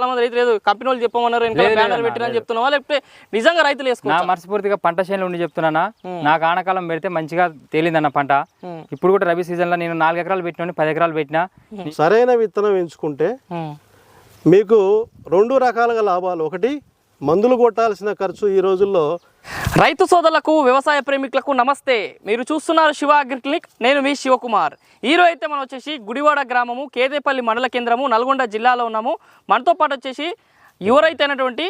చాలా మంది రైతులు ఏదో కంపెనీ వాళ్ళు చెప్పమన్నారు ఇంకా లేదు, బ్యానర్ పెట్టిరని చెప్తున్నావా? లేకపోతే నిజంగా రైతులు నా వేసుకున్నా మనస్ఫూర్తిగా పంట చేనులో ఉండి చెప్తున్నానా? నాకు ఆనకాలం పెడితే మంచిగా తేలిందన్న పంట. ఇప్పుడు కూడా రబీ సీజన్లో నేను నాలుగు ఎకరాలు పెట్టినా పది ఎకరాలు పెట్టినా. సరైన విత్తనం ఎంచుకుంటే మీకు రెండు రకాలుగా లాభాలు. ఒకటి మందులు కొట్టాల్సిన ఖర్చు ఈ రోజుల్లో. రైతు సోదరులకు వ్యవసాయ ప్రేమికులకు నమస్తే. మీరు చూస్తున్నారు శివ అగ్రి క్లినిక్. నేను మీ శివకుమార్. ఈరోజు అయితే మనం వచ్చేసి గుడివాడ గ్రామము కేదేపల్లి మండల కేంద్రము నల్గొండ జిల్లాలో ఉన్నాము. మనతో పాటు వచ్చేసి యువ రైతు అయినటువంటి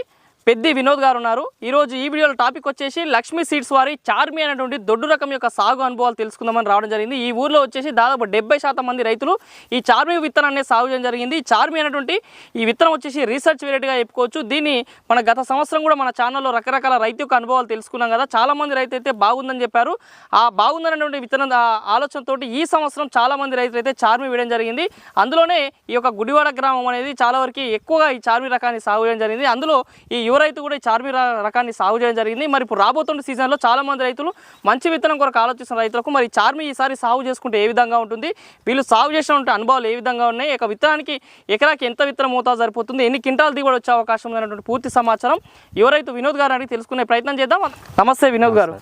పెద్ది వినోద్ గారు ఉన్నారు. ఈరోజు ఈ వీడియోలో టాపిక్ వచ్చేసి లక్ష్మీ సీడ్స్ వారి చార్మి అనేటువంటి దొడ్డు రకం యొక్క సాగు అనుభవాలు తెలుసుకుందామని రావడం జరిగింది. ఈ ఊర్లో వచ్చేసి దాదాపు డెబ్బై శాతం మంది రైతులు ఈ చార్మి విత్తనాన్ని సాగు చేయడం జరిగింది. ఈ చార్మి అనేటువంటి ఈ విత్తనం వచ్చేసి రీసెర్చ్ వెరైటీగా చెప్పుకోవచ్చు. దీన్ని మన గత సంవత్సరం కూడా మన ఛానల్లో రకరకాల రైతు యొక్క అనుభవాలు తెలుసుకున్నాం కదా. చాలామంది రైతు అయితే బాగుందని చెప్పారు. ఆ బాగుందనేటువంటి విత్తనం ఆ ఆలోచనతో ఈ సంవత్సరం చాలామంది రైతులు అయితే చార్మి వేయడం జరిగింది. అందులోనే ఈ యొక్క గుడివాడ గ్రామం అనేది చాలా వరకు ఎక్కువగా ఈ చార్మి రకాన్ని సాగు చేయడం జరిగింది. అందులో ఈ యువ రైతు కూడా ఈ చార్మి రకాన్ని సాగు చేయడం జరిగింది. మరి ఇప్పుడు రాబోతున్న సీజన్లో చాలా మంది రైతులు మంచి విత్తనం కొరకు ఆలోచిస్తున్న రైతులకు మరి చార్మి ఈసారి సాగు చేసుకుంటే ఏ విధంగా ఉంటుంది? వీళ్ళు సాగు చేసినటువంటి అనుభవాలు ఏ విధంగా ఉన్నాయి? ఇక విత్తనానికి ఎకరాకి ఎంత విత్తనం మోతాదు సరిపోతుంది? ఎన్ని క్వింటాల్ దిగుబడి వచ్చే అవకాశం ఉందన్నటువంటి పూర్తి సమాచారం యువ రైతు వినోద్ గారు అడిగి తెలుసుకునే ప్రయత్నం చేద్దాం. నమస్తే వినోద్ గారు.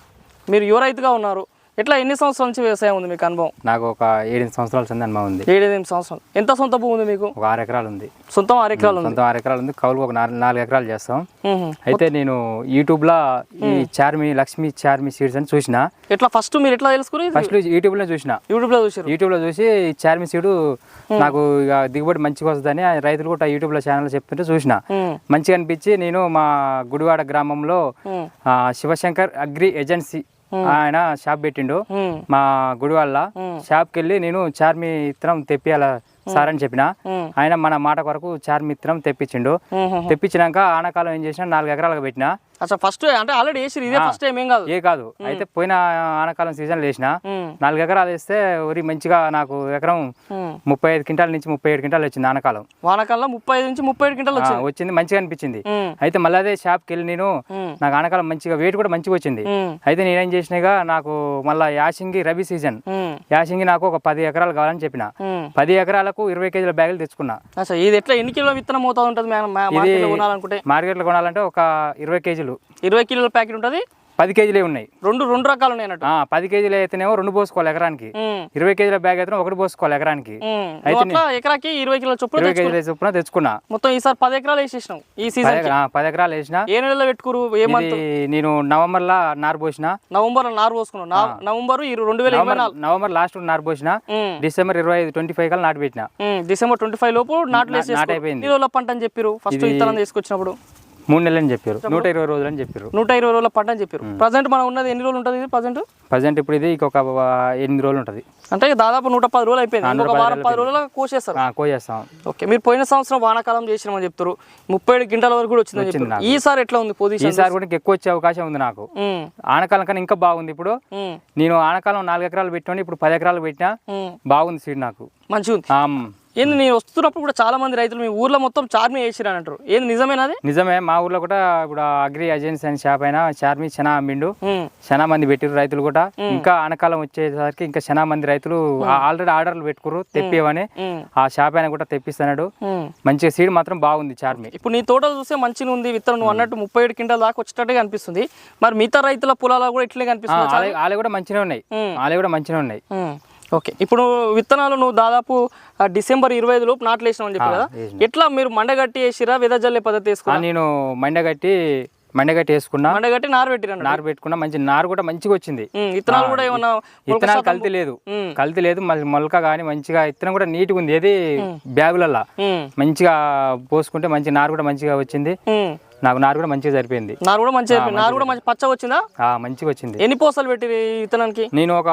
మీరు యువ రైతుగా ఉన్నారు. ఎట్లా ఎన్ని సంవత్సరాల నుంచి వ్యవసాయం ఉంది మీకు అనుభవం? నాకు ఒక ఏడెనిమిది సంవత్సరాల సంది అనుభవం ఉంది. ఏడెనిమిది సంవత్సరాలు. ఎంత సొంత భూమి ఉంది మీకు? ఒక ఆరు ఎకరాలు ఉంది. సొంతం ఆరు ఎకరాలు ఉంది. సొంతం ఆరు ఎకరాలు ఉంది. కౌలుకు ఒక నాలుగు ఎకరాలు చేస్తాం. అయితే నేను యూట్యూబ్లో ఈ చార్మి లక్ష్మీ చార్మి సీడ్స్ అని చూసిన. ఎట్లా ఫస్ట్ మీరు ఎట్లా తెలుసుకుని ఫస్ట్ యూట్యూబ్లో చూసిన. యూట్యూబ్లో చూసారు యూట్యూబ్లో చూసి ఈ చార్మి సీడు నాకు ఇక దిగుబడి మంచిగా వస్తుందని రైతులు కూడా యూట్యూబ్లో ఛానల్ చెప్తుంటే చూసిన. మంచిగా అనిపించి నేను మా గుడివాడ గ్రామంలో శివశంకర్ అగ్రి ఏజెన్సీ ఆయన షాప్ పెట్టిండు. మా గుడివాళ్ళ షాప్కి వెళ్ళి నేను చార్మి ఇత్తనం తెప్పియాల సార్ అని చెప్పిన. ఆయన మన మాట కొరకు చార్మి ఇత్తనం తెప్పించిండు. తెప్పించినాక ఆనకాలం ఏం చేసిన? నాలుగు ఎకరాలకు పెట్టిన. అసలు ఫస్ట్ అంటే ఆల్రెడీ వేసి ఇదే ఫస్ట్ టైం ఏం కాదు ఏ కాదు అయితే పోయిన ఆనకాలం సీజన్ వేసిన. నాలుగు ఎకరాలు వేస్తే వరి మంచిగా నాకు ఎకరం. ముప్పై ఐదు క్వింటాల నుంచి ముప్పై ఏడు క్వింటాలు వచ్చింది ఆనకాలం వానాకాలంలో ముప్పై ఐదు నుంచి ముప్పై ఏడు క్వింటాలు వచ్చింది వచ్చింది మంచిగా అనిపించింది. అయితే మళ్ళీ అదే షాప్కి వెళ్ళి నేను. నాకు ఆనకాలం మంచిగా వెయిట్ కూడా మంచిగా వచ్చింది. అయితే నేనేం చేసినాగా నాకు మళ్ళీ యాసింగి రబీ సీజన్. యాసింగి నాకు ఒక పది ఎకరాలు కావాలని చెప్పిన. పది ఎకరాలకు ఇరవై కేజీల బ్యాగులు తెచ్చుకున్నా ఇది ఎట్లా ఎన్ని కిలో విత్తనం మోతాదు ఉంటుంది మార్కెట్లో కొనాలంటే ఒక ఇరవై కేజీలు ఇరవై కిలోల ప్యాకెట్ ఉంటుంది? పది కేజీలే ఉన్నాయి. రెండు రెండు రకాలు ఉన్నాయి పది కేజీలు అయితేనేమో రెండు పోసుకోవాలి ఎకరానికి. ఇరవై కేజీల బ్యాగ్ అయితే ఒకటి పోసుకోవాలి ఎకరానికి. ఎకరాకి ఇరవై కిలోల చొప్పున ఇరవై. కేజీల చొప్పున తెచ్చుకున్నా. మొత్తం ఈసారి పది ఎకరాలు వేసేసినాం ఈ సీజన్ పది ఎకరాలు వేసిన. ఏ నెలలో పెట్టుకురు? ఏ మంత్ ఇది నేను నవంబర్లో నారు పోసిన. నవంబర్ నారు పోసుకున్నాం నవంబర్ రెండు వేల ఇరవై నవంబర్ నవంబర్ లాస్ట్ నారు పోసిన. డిసెంబర్ ఇరవై ఐదు ట్వంటీ ఫైవ్ కల్లా నాటు పెట్టిన. డిసెంబర్ ట్వంటీ ఫైవ్ లోపు నాట్లు నా- వేసేసుకో. నాటైపోయింది. ఎన్ని రోజుల పంట అని చెప్పారు ఫస్ట్ విత్తనం తీసుకొచ్చినప్పుడు. మూడు నెలలు అని చెప్పారు. నూట ఇరవై రోజులు అని చెప్పారు. నూట ఇరవై రోజుల పంట అని చెప్పారు. ప్రజెంట్ మనం ఉన్నది ఎన్ని రోజులు ఉంటుంది ఇది? ప్రజెంట్ ప్రజెంట్ ఇప్పుడు ఇది ఇంకొక ఎనిమిది రోజులు ఉంటుంది. అంటే దాదాపు నూట పది రోజులు అయిపోయింది. ఇంకొక వారం పది రోజుల కోసేస్తారు. కోసేస్తాం. ఓకే మీరు పోయిన సంవత్సరం వానాకాలం చేసినామని చెప్తారు. ముప్పై ఏడు గంటల వరకు కూడా వచ్చిందని వచ్చింది చెప్తారు. ఈసారి ఎట్లా ఉంది పొజిషన్ ఈసారి కూడా ఎక్కువ వచ్చే అవకాశం ఉంది నాకు. ఆనకాలం కన్నా ఇంకా బాగుంది ఇప్పుడు. నేను ఆనకాలం నాలుగు ఎకరాలు పెట్టినా ఇప్పుడు పది ఎకరాలు పెట్టినా బాగుంది సీడ్ నాకు. మంచిగా ఏంది నేను వస్తున్నప్పుడు కూడా చాలా మంది రైతులు మీ ఊర్లో మొత్తం చార్మి వేసిరు అంటారు. ఏంది నిజమేనది నిజమే మా ఊర్లో కూడా ఇప్పుడు అగ్రి ఏజెన్సీ అని షాప్ అయినా చార్మి చాలా అమ్మిండు. చాలా మంది పెట్టిరు రైతులు కూడా. ఇంకా ఆనకాలం వచ్చేసరికి ఇంకా చాలా మంది రైతులు ఆల్రెడీ ఆర్డర్లు పెట్టుకురు తెప్పివని. ఆ షాప్ అయినా కూడా తెప్పిస్తున్నాడు. మంచిగా సీడ్ మాత్రం బాగుంది చార్మి. ఇప్పుడు నీ తోట చూస్తే మంచిగా ఉంది విత్తనం నువ్వు అన్నట్టు ముప్పై ఏడు క్వింటాల దాకా వచ్చేటట్టుగా అనిపిస్తుంది మరి మిగతా రైతుల పొలాలు కూడా ఇట్లే కనిపిస్తుంది ఆలే ఆలే కూడా మంచిగా ఉన్నాయి. ఆలే కూడా మంచిగా ఉన్నాయి. ఓకే. ఇప్పుడు విత్తనాలు నువ్వు దాదాపు డిసెంబర్ ఇరవై ఐదు లోపు నాట్లు వేసినావు అని చెప్పి కదా ఎట్లా మీరు మండగట్టి వేసిరా విదజల్లే పద్ధతి వేసుకున్నా నేను మండగట్టి మండగట్టి వేసుకున్నా. మండగట్టి నారు పెట్టిరా నారు పెట్టుకున్నా మంచి నారు కూడా మంచిగా వచ్చింది. విత్తనాలు కూడా ఏమన్నా విత్తనాలు కల్తీ లేదు. కల్తీ లేదు మళ్ళీ మొలక కానీ మంచిగా విత్తనం కూడా నీట్గా ఉంది. ఏది బ్యాగులల్లా. మంచిగా పోసుకుంటే మంచి నారు కూడా మంచిగా వచ్చింది. నాకు నారు కూడా మంచిగా సరిపోయింది. నారు కూడా మంచిగా నారు కూడా మంచి పచ్చ వచ్చిందా? ఆ మంచిగా వచ్చింది. ఎన్ని పోసలు పెట్టిరు ఈ విత్తనానికి? నేను ఒక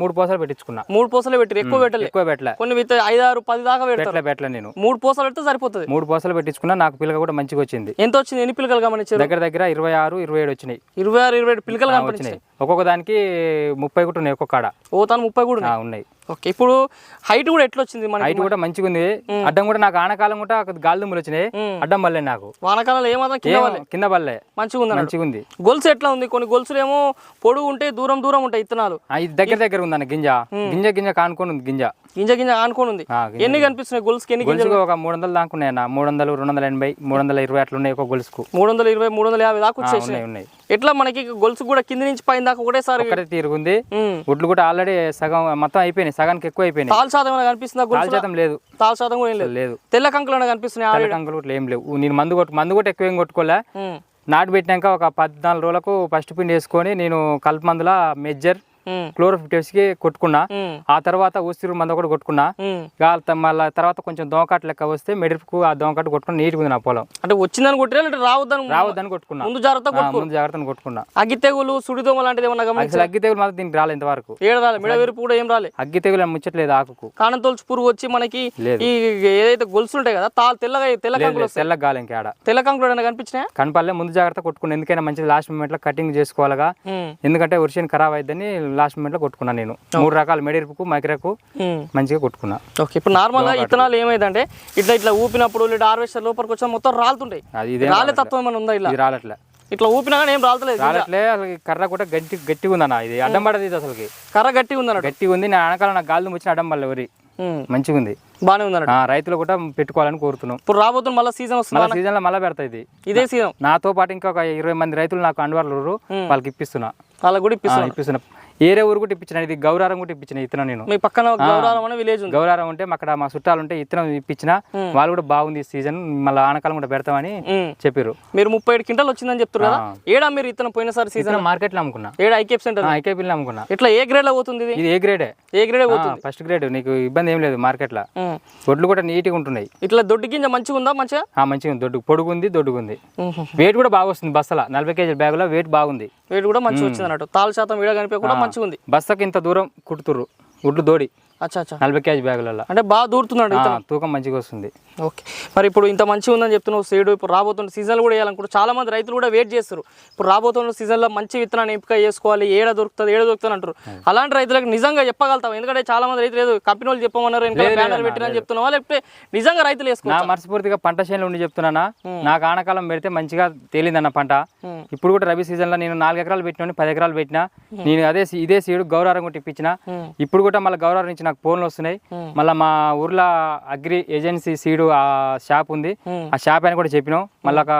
మూడు పోసలు పెట్టించుకున్నా. మూడు పోసలు పెట్టిరు ఎక్కువ పెట్టలే. ఎక్కువ పెట్టలే. కొన్ని విత్త ఐదు ఆరు పది దాకా పెట్టలే పెట్టలే నేను. మూడు పోసలు పెడితే సరిపోతుంది. మూడు పోసలు పెట్టించుకున్నా నాకు పిల్లక కూడా మంచిగా వచ్చింది. ఎంత వచ్చింది? ఎన్ని పిల్లకలు గమనించారు? దగ్గర దగ్గర ఇరవై ఆరు ఇరవై ఏడు వచ్చినాయి. ఇరవై ఆరు ఇరవై ఏడు కనిపించాయి వచ్చినాయి. ఒక్కొక్క దానికి ముప్పై కూడా ఉన్నాయి ఒక్కొక్క కాడ. ఓ తను ముప్పై కూడా ఉన్నాయి. ఓకే ఇప్పుడు హైట్ కూడా ఎట్లా వచ్చింది మనకి హైట్ కూడా మంచిగా ఉంది అడ్డం కూడా నాకు ఆనకాలం కూడా గాలి దుమ్ములు వచ్చినాయి. అడ్డం బల్లే నాకు. వానాకాలంలో ఏమాత్రం కింద బల్లే మంచిగా ఉంది. మంచిగా ఉంది గొలుసు ఎట్లా ఉంది? కొన్ని గొలుసులు ఏమో పొడుగు ఉంటే దూరం దూరం ఉంటాయి ఇత్తనాలు. దగ్గర దగ్గర ఉందన్న గింజ. గింజ గింజ కానుకొని ఉంది గింజ. గింజ గింజ ఆనుకొని ఉంది ఎన్ని కనిపిస్తున్నాయి? గొలుసుకి ఎన్ని గింజలు? ఒక మూడు వందలు దాకా ఉన్నాయి మూడు వందలు రెండు వందల ఎనభై మూడు వందల ఇరవై అట్లా ఉన్నాయి ఒక గొలుసుకు. మూడు వందల ఇరవై మూడు వందల యాభై దాకా ఆ, వచ్చేసి ఉన్నాయి ఎట్లా మనకి గొలుసు కూడా కింది నుంచి పైన దాకా ఒకటేసారి ఒక్కటే తిరుగుంది. గుడ్లు కూడా ఆల్రెడీ సగం మొత్తం అయిపోయినాయి. సగానికి ఎక్కువ అయిపోయినాయి. తాల్ శాతం కనిపిస్తుందా గొలుసు శాతం లేదు. తాల్ శాతం కూడా ఏం లేదు. లేదు. తెల్ల కంకులు కనిపిస్తున్నాయి తెల్ల కంకులు కూడా ఏం లేవు. నేను మందు కొట్టు మందు కూడా ఎక్కువ ఏం కొట్టుకోలే. నాటు పెట్టినాక ఒక పద్నాలుగు రోజులకు ఫస్ట్ పిండి వేసుకొని నేను కలుపు మందుల ఉమ్. క్లోరోఫిటెస్కి కొట్టుకున్నా. ఆ తర్వాత ఊసిరు మందు కూడా కొట్టుకున్నా. మళ్ళా తర్వాత కొంచెం దోమకాటు లెక్క వస్తే మెడిపుకు ఆ దోమకాటు కొట్టుకుని నీట్గా ఉంది నా పొలం. అంటే వచ్చిందని లేదంటే రావద్దని రావద్దని కొట్టుకున్నా. ముందు జాగ్రత్త ముందు జాగ్రత్తను కొట్టుకున్నా. అగ్గి తెగులు సుడిదోమ లాంటిది ఏమన్నా అసలు అగ్గి తెగులు మాత్రం దీనికి రాలేదు ఇంతవరకు. ఏడ రాలే మిడ విరుపు కూడా ఏం రాలే. అగ్గి తెగులు ముచ్చట్లేదు ఆకుకు. కాణం తొలుచు పురుగు వచ్చి మనకి. ఈ ఏదైతే గొలుసులు ఉంటాయి కదా తా తెల్లగా తెల్ల తెల్ల గాలి ఇంకేడ తెల్ల కంకులు ఏమైనా కనిపించినాయా? కనపల్లే ముందు జాగ్రత్త కొట్టుకున్నా. ఎందుకైనా మంచిది లాస్ట్ మూమెంట్లో కటింగ్ చేసుకోవాలిగా. ఎందుకంటే వర్షం ఖరాబ్ అయిద్దని లాస్ట్ మూమెంట్లో కొట్టుకున్నా నేను. మూడు రకాల మెడిరుపుకు మకిరకు. మంచిగా కొట్టుకున్నా. ఓకే ఇప్పుడు నార్మల్గా ఇత్తనాలు ఏమైందంటే ఇట్లా ఇట్లా ఊపినప్పుడు లేదా హార్వెస్టర్ లోపలికి వచ్చా మొత్తం రాలుతుంటాయి. అది రాలే తత్వం ఏమైనా ఉందా ఇలా? రాలట్లే. ఇట్లా ఊపినా ఏం రాలతలేదు రాలట్లే అసలు కర్ర కూడా గట్టి గట్టిగా ఉందన్న ఇది. అడ్డం పడదు ఇది అసలుకి. కర్ర గట్టిగా ఉందన్నట్టు? గట్టిగా ఉంది నా వెనకాల నాకు గాలి వచ్చిన అడ్డం పడలే వరి ఉమ్. మంచిగా ఉంది. ఉందన్నట్టు? ఆ, రైతులు కూడా పెట్టుకోవాలని కోరుతున్నాం. ఇప్పుడు రాబోతున్న మళ్ళీ సీజన్ వస్తుంది మళ్ళీ సీజన్లో మళ్ళీ పెడతా ఇది. ఇదే సీజన్ నాతో పాటు ఇంకొక ఇరవై మంది రైతులు నాకు అండవాళ్ళు వాళ్ళకి ఇప్పిస్తున్నా. వాళ్ళకి కూడా ఆ, ఇప్పిస్తాను ఇప్పిస్తున్నా. ఏరే ఊరు కూడా ఇప్పించిన ఇది గౌరారం కూడా ఇప్పించిన ఇత్తనం నేను. మీ పక్కన గౌరవం అనే విలేజ్ ఉంది. గౌరారం ఉంటే అక్కడ మా చుట్టాలు ఉంటే ఇత్తనం ఇప్పించిన వాళ్ళు కూడా బాగుంది ఈ సీజన్ మళ్ళీ ఆనకాలం కూడా పెడతామని. చెప్పారు మీరు ముప్పై ఏడు క్వింటాలు వచ్చిందని చెప్తారు కదా? ఏడా మీరు ఇతను పోయినసారి సీజన్ ఇత్తనం మార్కెట్లో అమ్ముకున్నా. ఏడా ఐకేప్ సెంటర్? ఐకేపీలో అమ్ముకున్నా. ఇట్లా ఏ గ్రేడ్లో పోతుంది ఇది? ఏ గ్రేడే ఏ? గ్రేడ్ పోతుంది? ఫస్ట్ గ్రేడ్ నీకు ఇబ్బంది ఏం లేదు మార్కెట్లో. ఉమ్. వడ్లు కూడా నీట్గా ఉంటున్నాయి. ఇట్లా దొడ్డు గింజ మంచిగా ఉందా మంచిగా? మంచిగా ఉంది. దొడ్డు పొడుగుంది దొడ్డుగుంది. ఉహు. వెయిట్ కూడా బాగా వస్తుంది బస్సల. నలభై కేజీల బ్యాగులో వెయిట్ బాగుంది. వేడి కూడా మంచిగా వచ్చింది అన్నట్టు. తాళ శాతం వీడ కనిపి కూడా మంచిగా ఉంది బస్తకి ఇంత దూరం కుడుతుర్రు ఉడ్లు దోడి. అచ్చా అచ్చా. నలభై కేజీ బ్యాగులలో అంటే బాగా దూరుతున్నాడు తూకం మంచిగా వస్తుంది. ఓకే. మరి ఇప్పుడు ఇంత మంచిగా ఉందని చెప్తున్నావు సీడ్ ఇప్పుడు రాబోతున్న సీజన్లు కూడా వేయాలనుకుంటే చాలా మంది రైతులు కూడా వెయిట్ చేస్తారు. ఇప్పుడు రాబోతున్న సీజన్లో మంచి విత్తనాన్ని ఎంపిక చేసుకోవాలి ఏడ దొరుకుతుంది ఏడ దొరుకుతుంది అంటారు. అలాంటి రైతులకు నిజంగా చెప్పగలుగుతాం ఎందుకంటే చాలా మంది రైతులు ఏదో కంపెనీ వాళ్ళు చెప్పమన్నారు బ్యానర్ పెట్టినని చెప్తున్నావా? లేకపోతే నిజంగా రైతులు వేసుకోవచ్చు? మనస్ఫూర్తిగా పంట చేనులు ఉండి చెప్తున్నానా? నాకు ఆనకాలం పెడితే మంచిగా తేలిందన్న పంట. ఇప్పుడు కూడా రబీ సీజన్లో నేను నాలుగు ఎకరాలు పెట్టిన పది ఎకరాలు పెట్టినా నేను అదే ఇదే సీడు గౌరారం కూడా ఇప్పించిన. ఇప్పుడు కూడా మళ్ళీ గౌరారం నుంచి నాకు ఫోన్లు వస్తున్నాయి. మళ్ళీ మా ఊర్లో అగ్రి ఏజెన్సీ సీడు ఆ షాప్ ఉంది. ఆ షాప్ అని కూడా చెప్పినాం మళ్ళీ ఒక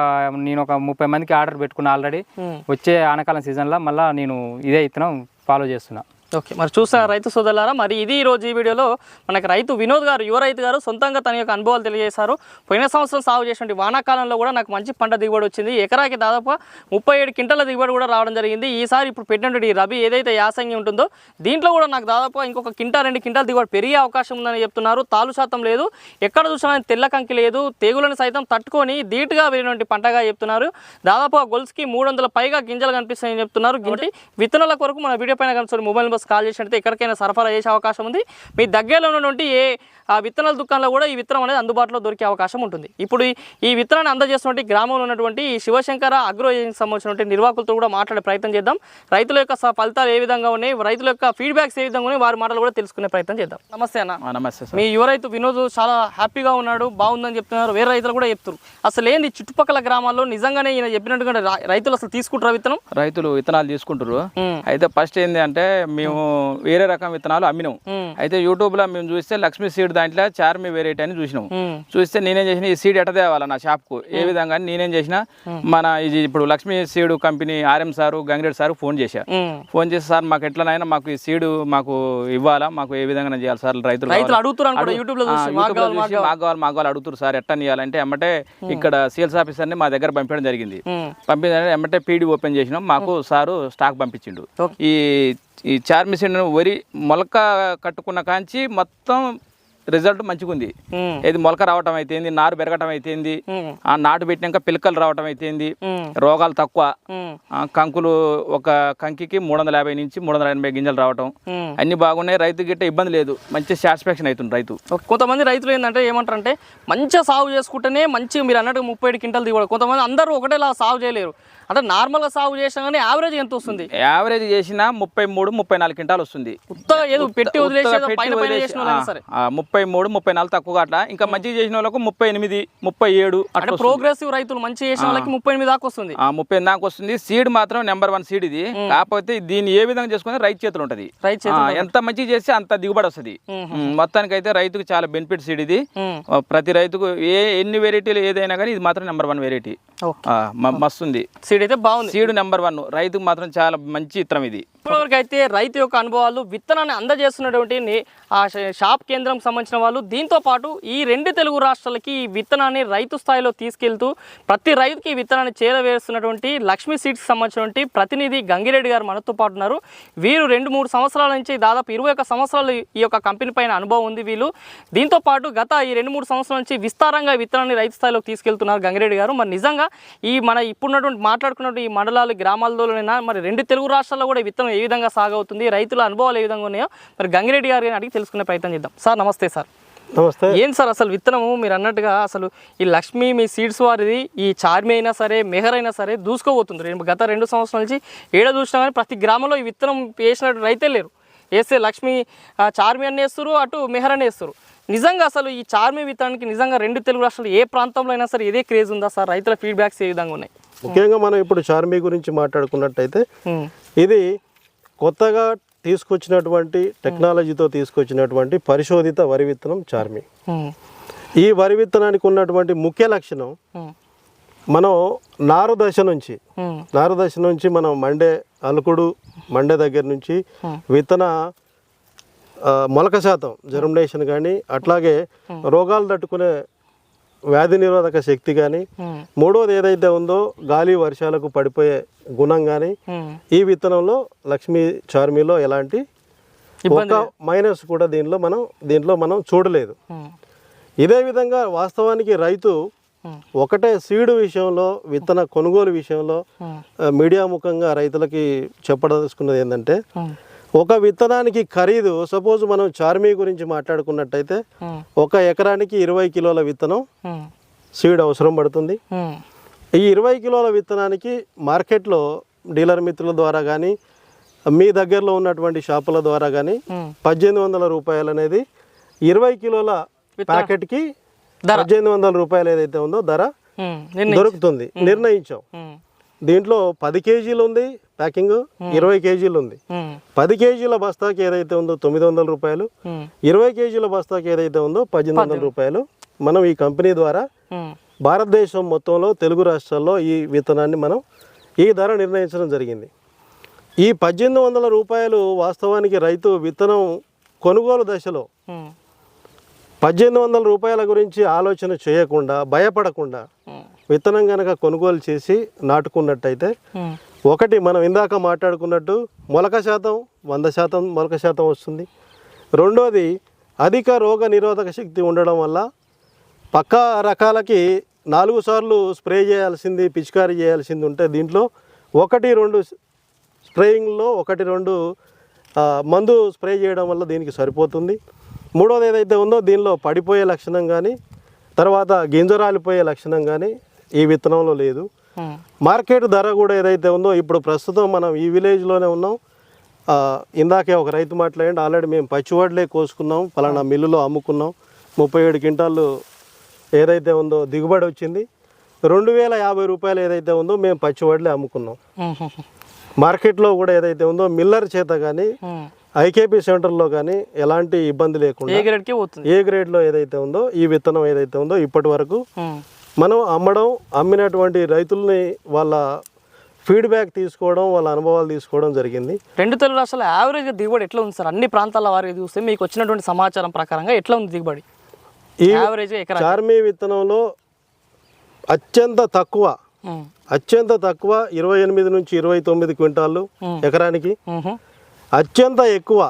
నేను ఒక ముప్పై మందికి ఆర్డర్ పెట్టుకున్నా ఆల్రెడీ. వచ్చే ఆనకాలం సీజన్లో మళ్ళీ నేను ఇదే ఇత్తనం ఫాలో చేస్తున్నా ఓకే మరి చూసిన రైతు సోదరులారా? మరి ఇది ఈ రోజు ఈ వీడియోలో మనకి రైతు వినోద్ గారు యువ రైతు గారు సొంతంగా తన యొక్క అనుభవాలు తెలియజేశారు. పోయిన సంవత్సరం సాగు చేసినటువంటి వానాకాలంలో కూడా నాకు మంచి పంట దిగుబడి వచ్చింది. ఎకరాకి దాదాపు ముప్పై ఏడు క్వింటల దిగుబడి కూడా రావడం జరిగింది. ఈసారి ఇప్పుడు పెట్టినటువంటి ఈ రబీ ఏదైతే యాసంగి ఉంటుందో దీంట్లో కూడా నాకు దాదాపు ఇంకొక కింటా రెండు క్వింటాల దిగుబడి పెరిగే అవకాశం ఉందని చెప్తున్నారు. తాలు శాతం లేదు ఎక్కడ చూసినా తెల్ల కంకి లేదు తెగులను సైతం తట్టుకొని ధీటుగా వెళ్ళినటువంటి పంటగా చెప్తున్నారు. దాదాపు ఆ గొలుసుకి మూడు వందల పైగా గింజలు కనిపిస్తాయని చెప్తున్నారు. గింజ విత్తనాల కొరకు మన వీడియో పైన కనుక మొబైల్ నెంబర్స్ కాల్ చేసినట్టు ఎక్కడికైనా సరఫరా చేసే అవకాశం ఉంది. మీ దగ్గరలో ఉన్నటువంటి ఏ ఆ విత్తనాల దుకాణంలో కూడా ఈ విత్తనం అనేది అందుబాటులో దొరికే అవకాశం ఉంటుంది. ఇప్పుడు ఈ- విత్తనాన్ని అందజేసినటువంటి గ్రామంలో ఉన్నటువంటి శివశంకర అగ్రో ఏజెన్సీకి సంబంధించినటువంటి నిర్వాహకులతో కూడా మాట్లాడే ప్రయత్నం చేద్దాం. రైతుల యొక్క ఫలితాలు ఏ విధంగా ఉన్నాయి? రైతుల యొక్క ఫీడ్బ్యాక్స్ ఏ విధంగా ఉన్నాయి? వారి మాటలు కూడా తెలుసుకునే ప్రయత్నం చేద్దాం. నమస్తే అన్న. నమస్తే మీ యువ రైతు వినోద్ చాలా హ్యాపీగా ఉన్నాడు బాగుందని చెప్తున్నారు. వేరే రైతులు కూడా చెప్తారు అసలు ఏంది? చుట్టుపక్కల గ్రామాల్లో నిజంగానే ఈయన చెప్పినట్టుగా రైతులు అసలు తీసుకుంటారా విత్తనం? రైతులు విత్తనాలు తీసుకుంటారు. అయితే ఫస్ట్ ఏంది అంటే మేము వేరే రకం విత్తనాలు అమ్మినాం. అయితే యూట్యూబ్లో మేము చూస్తే లక్ష్మీ సీడ్ దాంట్లో చార్మి వెరైటీ అని చూసినాం. చూస్తే నేనేం చేసిన ఈ సీడ్ ఎట తేవాలా నా షాప్కు. ఏ విధంగా నేనేం చేసిన మన ఇది ఇప్పుడు Lakshmi seed company RM sir Gangireddy sir phone చేశా. ఫోన్ చేసి సార్ మాకు ఎట్లనైనా మాకు ఈ సీడ్ మాకు ఇవ్వాలా? మాకు ఏ విధంగా చేయాలి సార్? రైతులు యూట్యూబ్లో మాకు కావాలి, మాకు కావాలి. అడుగుతారు సార్ ఎట్టని ఇవ్వాలంటే ఎమ్మటే ఇక్కడ సేల్స్ ఆఫీసర్ని మా దగ్గర పంపించడం జరిగింది. పంపించడం ఎమ్మటే పీడీ ఓపెన్ చేసినాం. మాకు సారు స్టాక్ పంపించిండు. ఈ ఈ చార్మిషన్ వరి మొలక కట్టుకున్న కాంచి మొత్తం రిజల్ట్ మంచిగా ఉంది. ఏది మొలక రావటం అయితేంది నారు పెరగటం అయితేంది. ఆ నాటు పెట్టినాక పిలకలు రావటం అయితేంది. రోగాలు తక్కువ కంకులు ఒక కంకికి మూడు వందల యాభై నుంచి మూడు వందల ఎనభై గింజలు రావటం. అన్ని బాగున్నాయి రైతు గిట్ట ఇబ్బంది లేదు మంచి సాటిస్ఫాక్షన్ అవుతుంది రైతు కొంతమంది రైతులు ఏంటంటే ఏమంటారంటే మంచిగా సాగు చేసుకుంటేనే మంచిగా మీరు అన్నట్టు ముప్పై ఏడు క్వింటల్ దిగుబడి కొంతమంది అందరూ ఒకటేలా సాగు చేయలేరు అంటే నార్మల్గా సాగు చేసినా కానీ యావరేజ్ ఎంత వస్తుంది? యావరేజ్ చేసిన ముప్పై మూడు ముప్పై నాలుగు క్వింటాలు వస్తుంది. ముప్పై మూడు ముప్పై నాలుగు తక్కువ అట్లా. ఇంకా మంచిగా చేసిన వాళ్ళకు ముప్పై ఎనిమిది ముప్పై ఏడు అంటే అట్లా ప్రోగ్రెసివ్ రైతులు మంచి చేసిన వాళ్ళకి ముప్పై ఎనిమిది దాకా వస్తుంది. ఆ ముప్పై దాకా వస్తుంది. సీడ్ మాత్రం నెంబర్ వన్ సీడ్ ఇది. కాకపోతే దీన్ని ఏ విధంగా చేసుకుని రైతు చేతులు ఉంటది. ఎంత మంచిగా చేస్తే అంత దిగుబడి వస్తుంది. మొత్తానికి అయితే రైతుకు చాలా బెనిఫిట్ సీడ్ ఇది. ప్రతి రైతుకు ఏ ఎన్ని వెరైటీలు ఏదైనా కానీ ఇది మాత్రం నెంబర్ వన్ వెరైటీ ఓకే. మస్తు ఉంది సీడ్ అయితే బాగుంది. Seed number one. రైతుకు మాత్రం చాలా మంచి ఇత్తనం ఇది. ఇప్పటివరకు అయితే రైతు యొక్క అనుభవాలు విత్తనాన్ని అందజేస్తున్నటువంటి ఆ షాప్ కేంద్రం సంబంధించిన వాళ్ళు దీంతో పాటు ఈ రెండు తెలుగు రాష్ట్రాలకి ఈ విత్తనాన్ని రైతు స్థాయిలో తీసుకెళ్తూ ప్రతి రైతుకి ఈ విత్తనాన్ని చేరవేస్తున్నటువంటి లక్ష్మీ సీడ్స్ సంబంధించినటువంటి ప్రతినిధి గంగిరెడ్డి గారు మనతో పాటు ఉన్నారు. వీరు రెండు మూడు సంవత్సరాల నుంచి దాదాపు ఇరవై ఒక్క సంవత్సరాలు ఈ యొక్క కంపెనీ పైన అనుభవం ఉంది వీళ్ళు. దీంతో పాటు గత ఈ రెండు మూడు సంవత్సరాల నుంచి విస్తారంగా విత్తనాన్ని రైతు స్థాయిలోకి తీసుకెళ్తున్నారు గంగిరెడ్డి గారు. మరి నిజంగా ఈ మన ఇప్పుడున్నటువంటి మాట్లాడుకున్నటువంటి ఈ మండలాలు గ్రామాలలోనైనా మరి రెండు తెలుగు రాష్ట్రాల్లో కూడా విత్తనం ఏ విధంగా సాగవుతుంది రైతుల అనుభవాలు ఏ విధంగా ఉన్నాయో మరి గంగిరెడ్డి గారిని అడిగి తెలుసుకునే ప్రయత్నం చేద్దాం. సార్ నమస్తే సార్. నమస్తే. ఏం సార్ అసలు విత్తనము? మీరు అన్నట్టుగా అసలు ఈ లక్ష్మి మీ సీడ్స్ వారిది ఈ చార్మి అయినా సరే మెహర్ అయినా సరే దూసుకోబోతుంది రెండు గత రెండు సంవత్సరాల నుంచి ఏడ చూసినా కానీ ప్రతి గ్రామంలో ఈ విత్తనం వేసినట్టు రైతే లేరు. వేస్తే లక్ష్మి చార్మి అని వేస్తారు అటు మెహర్ అని వేస్తారు నిజంగా అసలు ఈ చార్మి విత్తనానికి నిజంగా రెండు తెలుగు రాష్ట్రాలు ఏ ప్రాంతంలో అయినా సరే ఇదే క్రేజ్ ఉందా సార్? రైతుల ఫీడ్బ్యాక్స్ ఏ విధంగా ఉన్నాయి? ముఖ్యంగా మనం ఇప్పుడు చార్మీ గురించి మాట్లాడుకున్నట్టయితే ఇది కొత్తగా తీసుకొచ్చినటువంటి టెక్నాలజీతో తీసుకొచ్చినటువంటి పరిశోధిత వరి విత్తనం చార్మి. ఈ వరి విత్తనానికి ఉన్నటువంటి ముఖ్య లక్షణం మనం నారు దశ నుంచి నారు దశ నుంచి మనం మండే అలుకుడు మండే దగ్గర నుంచి విత్తన మొలక శాతం జర్మినేషన్ కానీ అట్లాగే రోగాలు తట్టుకునే వ్యాధి నిరోధక శక్తి కానీ మూడోది ఏదైతే ఉందో గాలి వర్షాలకు పడిపోయే గుణం కానీ. ఈ విత్తనంలో లక్ష్మీ చార్మీలో ఎలాంటి ఒక మైనస్ కూడా దీనిలో మనం దీంట్లో మనం చూడలేదు. ఇదే విధంగా వాస్తవానికి రైతు. ఒకటే సీడు విషయంలో విత్తన కొనుగోలు విషయంలో మీడియా ముఖంగా రైతులకి చెప్పదలుచుకున్నది ఏంటంటే ఒక విత్తనానికి ఖరీదు సపోజ్ మనం చార్మీ గురించి మాట్లాడుకున్నట్టయితే ఒక ఎకరానికి ఇరవై కిలోల విత్తనం సీడ్ అవసరం పడుతుంది. ఈ ఇరవై కిలోల విత్తనానికి మార్కెట్లో డీలర్ మిత్రుల ద్వారా కానీ మీ దగ్గరలో ఉన్నటువంటి షాపుల ద్వారా కానీ. పద్దెనిమిది వందల రూపాయలు అనేది ఇరవై కిలోల ప్యాకెట్కి పద్దెనిమిది వందల రూపాయలు ఏదైతే ఉందో ధర దొరుకుతుంది. నిర్ణయించాం. దీంట్లో పది కేజీలు ఉంది ప్యాకింగ్ ఇరవై కేజీలు ఉంది. ఉమ్, పది కేజీల బస్తాకి ఏదైతే ఉందో తొమ్మిది వందల రూపాయలు ఉమ్, ఇరవై కేజీల బస్తాకి ఏదైతే ఉందో పద్దెనిమిది వందల రూపాయలు. మనం ఈ కంపెనీ ద్వారా భారతదేశం మొత్తంలో తెలుగు రాష్ట్రాల్లో ఈ విత్తనాన్ని మనం ఈ ధర నిర్ణయించడం జరిగింది. ఈ పద్దెనిమిది వందల రూపాయలు వాస్తవానికి రైతు విత్తనం కొనుగోలు దశలో పద్దెనిమిది వందల రూపాయల గురించి ఆలోచన చేయకుండా భయపడకుండా విత్తనం కనుక కొనుగోలు చేసి నాటుకున్నట్టయితే ఒకటి మనం ఇందాక మాట్లాడుకున్నట్టు మొలక శాతం వంద శాతం మొలక శాతం వస్తుంది. రెండోది అధిక రోగ నిరోధక శక్తి ఉండడం వల్ల పక్క రకాలకి నాలుగు సార్లు స్ప్రే చేయాల్సింది పిచికారీ చేయాల్సింది ఉంటే దీంట్లో ఒకటి రెండు స్ప్రేయింగ్లో ఒకటి రెండు మందు స్ప్రే చేయడం వల్ల దీనికి సరిపోతుంది. మూడోది ఏదైతే ఉందో దీనిలో పడిపోయే లక్షణం కానీ తర్వాత గింజరాలిపోయే లక్షణం కానీ ఈ విత్తనంలో లేదు. మార్కెట్ ధర కూడా ఏదైతే ఉందో ఇప్పుడు ప్రస్తుతం మనం ఈ విలేజ్లోనే ఉన్నాం. ఇందాకే ఒక రైతు మాట్లాడండి ఆల్రెడీ మేము పచ్చివాడలే కోసుకున్నాం పలానా మిల్లులో అమ్ముకున్నాం. ముప్పై ఏడు క్వింటాలు ఏదైతే ఉందో దిగుబడి వచ్చింది. రెండు వేల యాభై రూపాయలు ఏదైతే ఉందో మేము పచ్చివాడలే అమ్ముకున్నాం. మార్కెట్లో కూడా ఏదైతే ఉందో మిల్లర్ చేత కానీ. ఐకేపీ సెంటర్లో కానీ ఎలాంటి ఇబ్బంది లేకుండా ఏ గ్రేడ్లో ఏదైతే ఉందో ఈ విత్తనం ఏదైతే ఉందో ఇప్పటి వరకు మనం అమ్మడం అమ్మినటువంటి రైతుల్ని వాళ్ళ ఫీడ్బ్యాక్ తీసుకోవడం వాళ్ళ అనుభవాలు తీసుకోవడం జరిగింది. రెండు తెలుగు రాష్ట్రాల యావరేజ్ దిగుబడి ఎట్లా ఉంది సార్? అన్ని ప్రాంతాల వారికి చూస్తే మీకు వచ్చినటువంటి సమాచారం ప్రకారంగా ఎట్లా ఉంది దిగుబడి? ఈ యావరేజ్ ఎకరా చార్మీ విత్తనంలో అత్యంత తక్కువ అత్యంత తక్కువ ఇరవై ఎనిమిది నుంచి ఇరవై తొమ్మిది క్వింటాళ్ళు ఎకరానికి. అత్యంత ఎక్కువ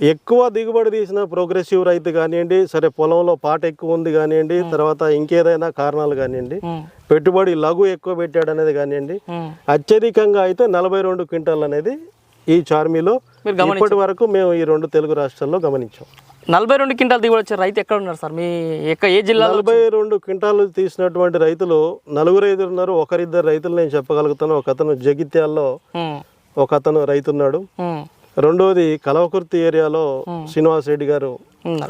ఎక్కువ దిగుబడి తీసిన ప్రోగ్రెసివ్ రైతు కానివ్వండి సరే పొలంలో పాట ఎక్కువ ఉంది కానివ్వండి తర్వాత ఇంకేదైనా కారణాలు కానివ్వండి పెట్టుబడి లఘు ఎక్కువ పెట్టాడు అనేది కానివ్వండి. అత్యధికంగా అయితే నలభై రెండు క్వింటాల్ అనేది ఈ చార్మీలో. ఇప్పటి వరకు మేము ఈ రెండు తెలుగు రాష్ట్రాల్లో గమనించాం. నలభై రెండు క్వింటాల్ దిగుబడి వచ్చే రైతు ఎక్కడ ఉన్నారు సార్? మీ ఏ జిల్లాలో నలభై రెండు క్వింటాలు తీసినటువంటి రైతులు నలుగురు ఐదుగురు ఉన్నారు ఒకరిద్దరు రైతులు నేను చెప్పగలుగుతాను ఒక అతను జగిత్యాల్లో ఒక అతను రైతున్నాడు. రెండోది కలవకుర్తి ఏరియాలో శ్రీనివాస్ రెడ్డి గారు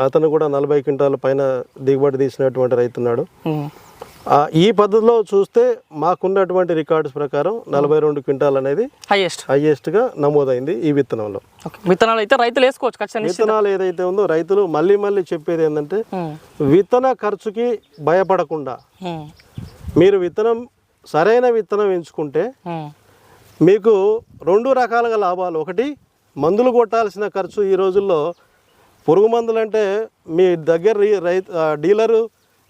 అతను కూడా నలభై క్వింటాల పైన దిగుబడి తీసినటువంటి రైతున్నాడు ఈ పద్ధతిలో చూస్తే మాకున్నటువంటి రికార్డ్స్ ప్రకారం నలభై రెండు క్వింటాల్ అనేది హైయెస్ట్ హైయెస్ట్గా నమోదైంది ఈ విత్తనంలో. విత్తనాలు అయితే రైతులు వేసుకోవచ్చు ఖచ్చితంగా విత్తనాలు ఏదైతే ఉందో రైతులు మళ్ళీ మళ్ళీ చెప్పేది ఏంటంటే. విత్తన ఖర్చుకి భయపడకుండా. మీరు విత్తనం సరైన విత్తనం ఎంచుకుంటే. మీకు రెండు రకాలుగా లాభాలు. ఒకటి మందులు కొట్టాల్సిన ఖర్చు ఈ రోజుల్లో పురుగు మందులు అంటే మీ దగ్గర రీ- రైతు డీలరు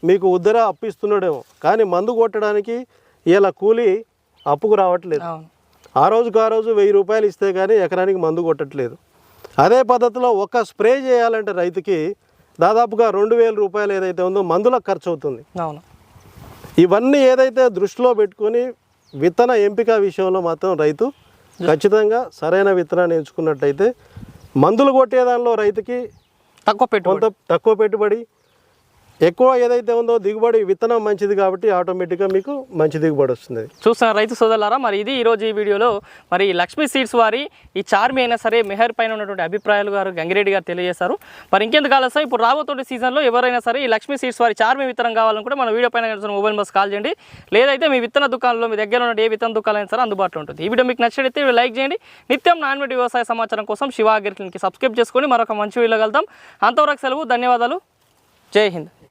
మీకు ఉద్దర అప్పిస్తున్నాడేమో. కానీ మందు కొట్టడానికి ఇలా కూలి అప్పుకు రావట్లేదు. ఆ రోజుకు ఆ రోజు వెయ్యి రూపాయలు ఇస్తే కానీ ఎకరానికి మందు కొట్టట్లేదు. అదే పద్ధతిలో ఒక స్ప్రే చేయాలంటే రైతుకి దాదాపుగా రెండు వేల రూపాయలు ఏదైతే ఉందో మందులకు ఖర్చు అవుతుంది అవును. ఇవన్నీ ఏదైతే దృష్టిలో పెట్టుకొని విత్తన ఎంపిక విషయంలో మాత్రం రైతు ఖచ్చితంగా సరైన విత్తనాన్ని ఎంచుకున్నట్టయితే మందులు కొట్టే దానిలో రైతుకి తక్కువ పెట్టుబడి. కొంత తక్కువ పెట్టుబడి ఎక్కువ ఏదైతే ఉందో దిగుబడి విత్తనం మంచిది కాబట్టి ఆటోమేటిక్గా మీకు మంచి దిగుబడి వస్తుంది. చూస్తున్న రైతు సోదరులారా మరి ఇది ఈరోజు ఈ వీడియోలో మరి లక్ష్మీ సీడ్స్ వారి ఈ చార్మి అయినా సరే మెహర్ పైన ఉన్నటువంటి అభిప్రాయాలు గారు గంగిరెడ్డి గారు తెలియజేశారు. మరి ఇంకెందుకు సార్ ఇప్పుడు రాబోతున్న సీజన్లో ఎవరైనా సరే ఈ లక్ష్మీ సీడ్స్ వారి చార్మి విత్తనం కావాలనుకుంటే మన వీడియో పైన కనిపిస్తున్న మొబైల్ బస్ కాల్ చేయండి. లేదైతే మీ విత్తన దుకాణంలో మీ దగ్గర ఉన్న ఏ విత్తన దుకాణం సరే అందుబాటులో ఉంటుంది. ఈ వీడియో మీకు నచ్చినట్లయితే లైక్ చేయండి. నిత్యం నాన్వెట్ వ్యవసాయ సమాచారం కోసం శివ అగ్రికల్కి సబ్స్క్రైబ్ చేసుకొని మరొక మంచి వీడియో కలుద్దాం. అంతవరకు సెలవు ధన్యవాదాలు. జై హింద్.